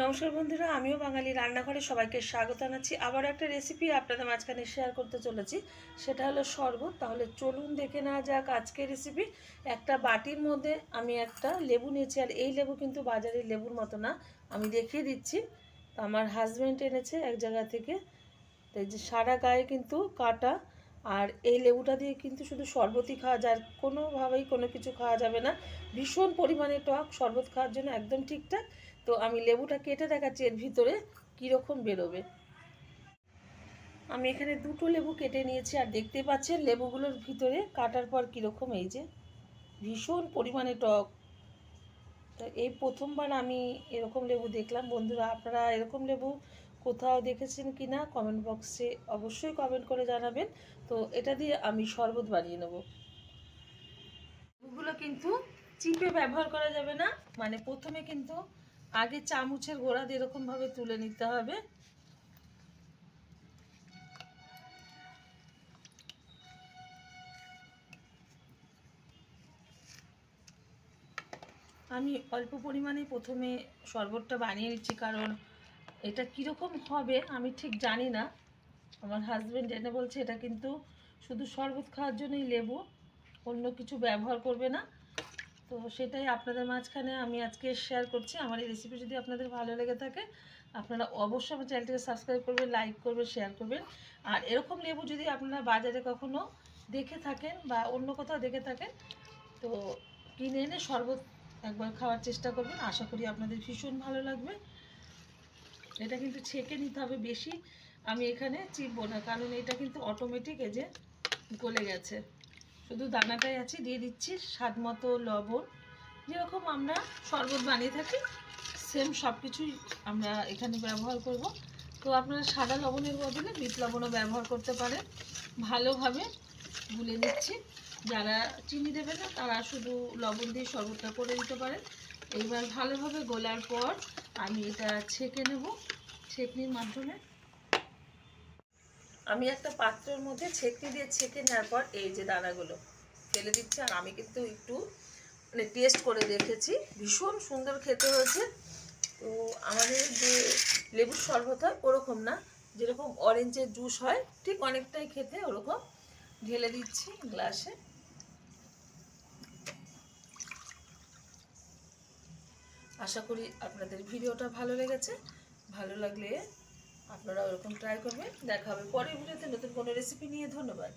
নমস্কার বন্ধুরা, আমিও বাঙালি রান্নাঘরে সবাইকে স্বাগত জানাচ্ছি। আবার একটা রেসিপি আপনাদের মাঝখানে শেয়ার করতে চলেছি। সেটা হলো শরবত। তাহলে চলুন দেখে নেওয়া যাক আজকের রেসিপি একটা বাটির মধ্যে আমি একটা লেবু নিয়েছি, আর এই লেবু কিন্তু বাজারের লেবুর মতো না। আমি দেখিয়ে দিচ্ছি। তো আমার হাজব্যান্ড এনেছে এক জায়গা থেকে। তো যে সারা গায়ে কিন্তু কাটা আর এই লেবুটা দিয়ে কিন্তু শুধু শরবতই খাওয়া যায় কোনোভাবেই কোনো কিছু খাওয়া যাবে না। ভীষণ পরিমাণে টক শরবত খাওয়ার জন্য একদম ঠিকঠাক। তো আমি লেবুটা কেটে দেখাচ্ছি, এর ভিতরে কীরকম বেরোবে। আমি এখানে দুটো লেবু কেটে নিয়েছি, আর দেখতে পাচ্ছেন লেবুগুলোর ভিতরে কাটার পর কীরকম এই যে ভীষণ পরিমাণে টক। তো এই প্রথমবার আমি এরকম লেবু দেখলাম। বন্ধুরা, আপনারা এরকম লেবু কোথাও দেখেছেন কি না কমেন্ট বক্সে অবশ্যই কমেন্ট করে জানাবেন। তো এটা দিয়ে আমি শরবত বানিয়ে নেব। লেবুগুলো কিন্তু চিপে ব্যবহার করা যাবে না। মানে প্রথমে কিন্তু আগে চামচের গোড়া দিয়ে এরকমভাবে তুলে নিতে হবে। আমি অল্প পরিমাণে প্রথমে শরবতটা বানিয়ে নিচ্ছি, কারণ এটা কীরকম হবে আমি ঠিক জানি না। আমার হাজব্যান্ড এনে বলছে, এটা কিন্তু শুধু শরবত খাওয়ার জন্যই লেবু, অন্য কিছু ব্যবহার করবে না। তো সেটাই আপনাদের মাঝখানে আমি আজকে শেয়ার করছি। আমার এই রেসিপি যদি আপনাদের ভালো লেগে থাকে, আপনারা অবশ্যই আমার চ্যানেলটিকে সাবস্ক্রাইব করবেন লাইক করবেন শেয়ার করবেন। আর এরকম লেবু যদি আপনারা বাজারে কখনো দেখে থাকেন বা অন্য কোথাও দেখে থাকেন, তো কিনে এনে শরবত একবার খাওয়ার চেষ্টা করবেন। আশা করি আপনাদের ভীষণ ভালো লাগবে। এটা কিন্তু ছেঁকে নিতে হবে বেশি। আমি এখানে চিপবো না, কারণ এটা কিন্তু অটোমেটিক এই যে গলে গেছে। শুধু দানাটাই আছে, দিয়ে দিচ্ছি স্বাদ মতো লবণ। যেরকম আমরা শরবত বানিয়ে থাকি সেম সব কিছুই আমরা এখানে ব্যবহার করব। তো আপনারা সাদা লবণের বদলে বিট লবণও ব্যবহার করতে পারেন। ভালোভাবে গুলে নিচ্ছি। যারা চিনি দেবে না, তারা শুধু লবণ দিয়ে শরবতটা করে দিতে পারেন। এইবার ভালোভাবে গোলার পর আমি এটা ছেঁকে নেব, ছেঁকনির মাধ্যমে। আমি একটা পাত্রের মধ্যে ছেঁকনি দিয়ে ছেঁকে নেওয়ার পর এই যে দানাগুলো ফেলে দিচ্ছি, আর আমি কিন্তু একটু মানে টেস্ট করে দেখেছি। ভীষণ সুন্দর খেতে হয়েছে। তো আমাদের যে লেবুর শরবত হয় ওরকম না, যেরকম অরেঞ্জের জুস হয়, ঠিক অনেকটাই খেতে ওরকম। ঢেলে দিচ্ছি গ্লাসে আশা করি আপনাদের ভিডিওটা ভালো লেগেছে। ভালো লাগলে আপনারা ওরকম ট্রাই করবেন। দেখা হবে পরের ভিডিওতে নতুন কোনো রেসিপি নিয়ে। ধন্যবাদ।